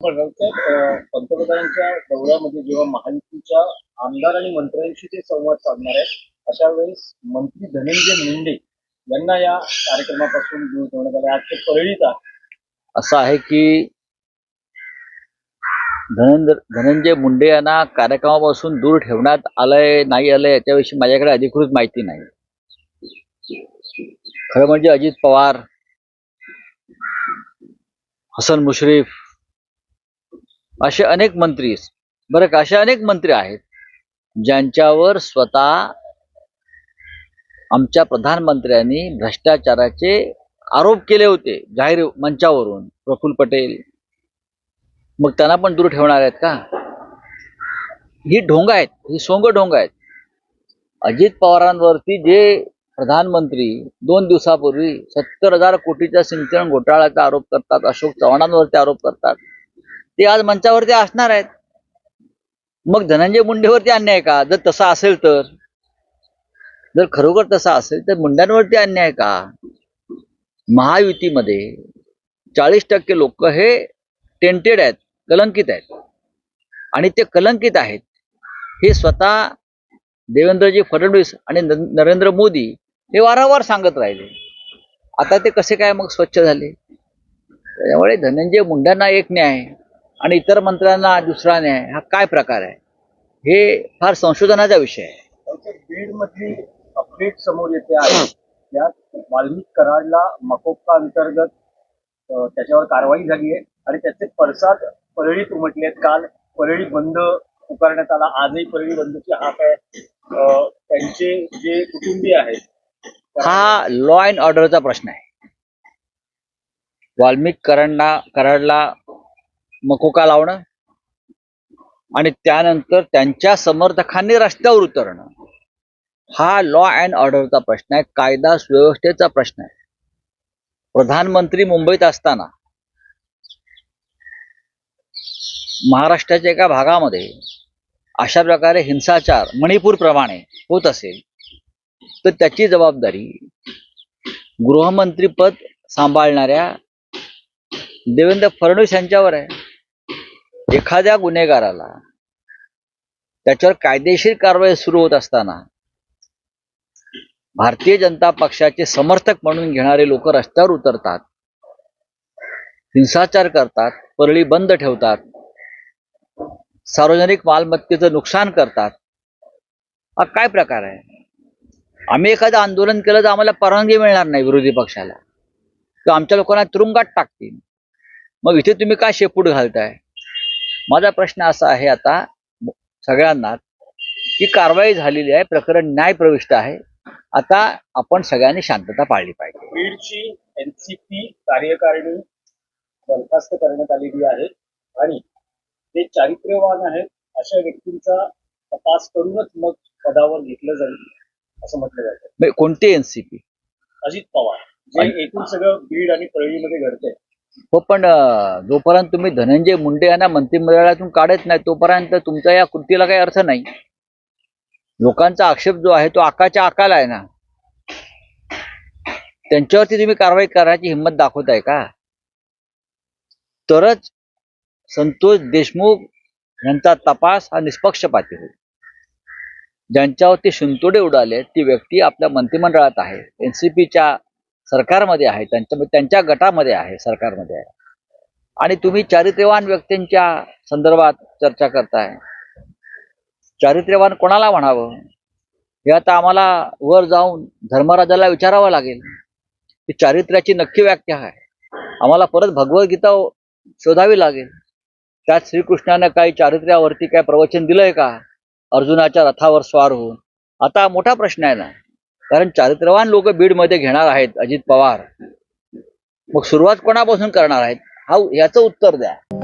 पंतप्रधानांच्या दौऱ्यामध्ये जेव्हा महायुतीच्या आमदार आणि मंत्र्यांशी ते संवाद साधणार आहेत अशा वेळेस मंत्री धनंजय मुंडे यांना या कार्यक्रमापासून दूर ठेवण्यात आले. आज ते परळीत आहे असं आहे की धनंजय धनंजय मुंडे यांना कार्यक्रमापासून दूर ठेवण्यात आलंय नाही आलंय याच्याविषयी माझ्याकडे अधिकृत माहिती नाही. खरं म्हणजे अजित पवार हसन मुश्रीफ असे अनेक मंत्री बरं का असे अनेक मंत्री आहेत ज्यांच्यावर स्वतः आमच्या प्रधानमंत्र्यांनी भ्रष्टाचाराचे आरोप केले होते जाहीर मंचावरून. प्रफुल्ल पटेल. मग त्यांना पण दूर ठेवणार आहेत का? ही ढोंग आहेत ही सोंग ढोंग आहेत. अजित पवारांवरती जे प्रधानमंत्री दोन दिवसापूर्वी सत्तर हजार कोटीच्या सिंचन घोटाळ्याचा आरोप करतात अशोक चव्हाणांवरती आरोप करतात ते आज मंचावरती असणार आहेत. मग धनंजय मुंडेवरती अन्याय का? जर तसा असेल तर. जर खरोखर तसा असेल तर मुंड्यांवरती अन्याय का? महायुतीमध्ये चाळीस टक्के लोक हे टेंटेड आहेत कलंकित आहेत. आणि ते कलंकित आहेत. हे स्वतः देवेंद्रजी फडणवीस आणि नरेंद्र मोदी हे वारंवार सांगत राहिले. आता ते कसे काय मग स्वच्छ झाले? त्यामुळे धनंजय मुंड्यांना एक न्याय. आणि इतर मंत्र्यांना दुसरा न्याय हा काय प्रकार आहे? हे फार संशोधनाचा विषय आहे. बीडमधली अपडेट समोर येते आहे. यात वाल्मिक कराडला मकोका अंतर्गत त्याच्यावर कारवाई झाली आहे आणि त्याचे पडसाद परळीत उमटले आहेत. काल परळी बंद पुकारण्यात आला. आजही परळी बंदची हाक आहे. त्यांचे जे कुटुंबीय आहेत हा लॉ अँड ऑर्डरचा प्रश्न आहे. वाल्मिक कराडला कराडला मकोका लावणं. आणि त्यानंतर त्यांच्या समर्थकांनी रस्त्यावर उतरणं. हा लॉ अँड ऑर्डरचा प्रश्न आहे. कायदा सुव्यवस्थेचा प्रश्न आहे. प्रधानमंत्री मुंबईत असताना महाराष्ट्राच्या एका भागामध्ये अशा प्रकारे हिंसाचार मणिपूर प्रमाणे होत असेल तर त्याची जबाबदारी गृहमंत्रीपद सांभाळणाऱ्या देवेंद्र फडणवीस यांच्यावर आहे. एखाद्या गुन्हेगाराला त्याच्यावर कायदेशीर कारवाई सुरू होत असताना भारतीय जनता पक्षाचे समर्थक म्हणून घेणारे लोक रस्त्यावर उतरतात हिंसाचार करतात परळी बंद ठेवतात सार्वजनिक मालमत्तेचं नुकसान करतात. हा काय प्रकार आहे? आम्ही एखादं आंदोलन केलं तर आम्हाला परवानगी मिळणार नाही विरोधी पक्षाला. किंवा आमच्या लोकांना तुरुंगात टाकतील. मग इथे तुम्ही काय शेपूट घालताय? माझा प्रश्न असा आहे आता सगळ्यांना की कारवाई झालेली आहे प्रकरण न्याय प्रविष्ट आहे. आता आपण सगळ्यांनी शांतता पाळली पाहिजे. बीडची एनसीपी कार्यकारिणी बरखास्त करण्यात आलेली आहे आणि ते चारित्र्यवान आहेत अशा व्यक्तींचा तपास करूनच मग पदावर घेतलं जाईल असं म्हटलं जातं. म्हणजे कोणती एनसीपी अजित पवार जे एकूण सगळं बीड आणि परळीमध्ये घडतंय. हो पण जोपर्यंत तुम्ही धनंजय मुंडे यांना मंत्रिमंडळातून काढत नाही तोपर्यंत तुमच्या या कृतीला काही अर्थ नाही. लोकांचा आक्षेप जो आहे तो आकाच्या आकाला आहे ना. त्यांच्यावरती तुम्ही कारवाई करायची हिंमत दाखवताय का? तरच संतोष देशमुख यांचा तपास हा निष्पक्षपाती होईल. ज्यांच्यावरती शिंतोडे उडाले ती व्यक्ती आपल्या मंत्रिमंडळात आहे. एनसीपीच्या सरकारमध्ये आहे त्यांच्या म्हणजे त्यांच्या गटामध्ये आहे सरकारमध्ये आहे. आणि तुम्ही चारित्र्यवान व्यक्तींच्या संदर्भात चर्चा करताय. चारित्र्यवान कोणाला म्हणावं? हे आता आम्हाला वर जाऊन धर्मराजाला विचारावं लागेल. की चारित्र्याची नक्की व्याख्या आहे. आम्हाला परत भगवद्गीता शोधावी लागेल. त्यात श्रीकृष्णानं काही चारित्र्यावरती काय प्रवचन दिलंय का? अर्जुनाच्या रथावर स्वार होऊन. आता मोठा प्रश्न आहे ना कारण चारित्र्यवान लोक बीडमध्ये घेणार आहेत अजित पवार. मग सुरुवात कोणापासून करणार आहेत? हा याचं उत्तर द्या.